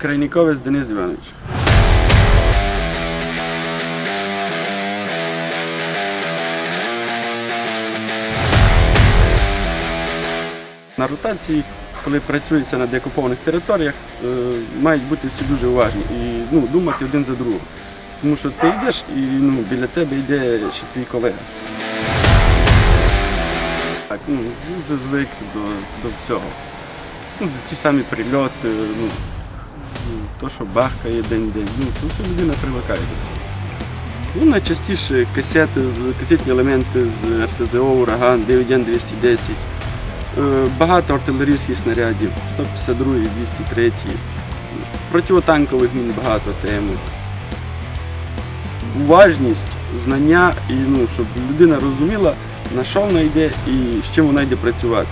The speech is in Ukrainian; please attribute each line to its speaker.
Speaker 1: Крайніковець Денис Іванович. На ротації, коли працюється на деокупованих територіях, е, мають бути всі дуже уважні і ну, думати один за другого. Тому що ти йдеш і ну, біля тебе йде ще твій колега. Так, ну, вже звик до, до всього. Ну, ті самі прильоти, ну, то, що бахкає день-день, ну, все людина привикає до цього. Ну, найчастіше касети, касетні елементи з РСЗО, ураган, 9Н-210. Е, Багато артилерійських снарядів, 152, 203. Противотанкових мін багато теми. Уважність, знання, і ну, щоб людина розуміла, на що вона йде і з чим вона йде працювати.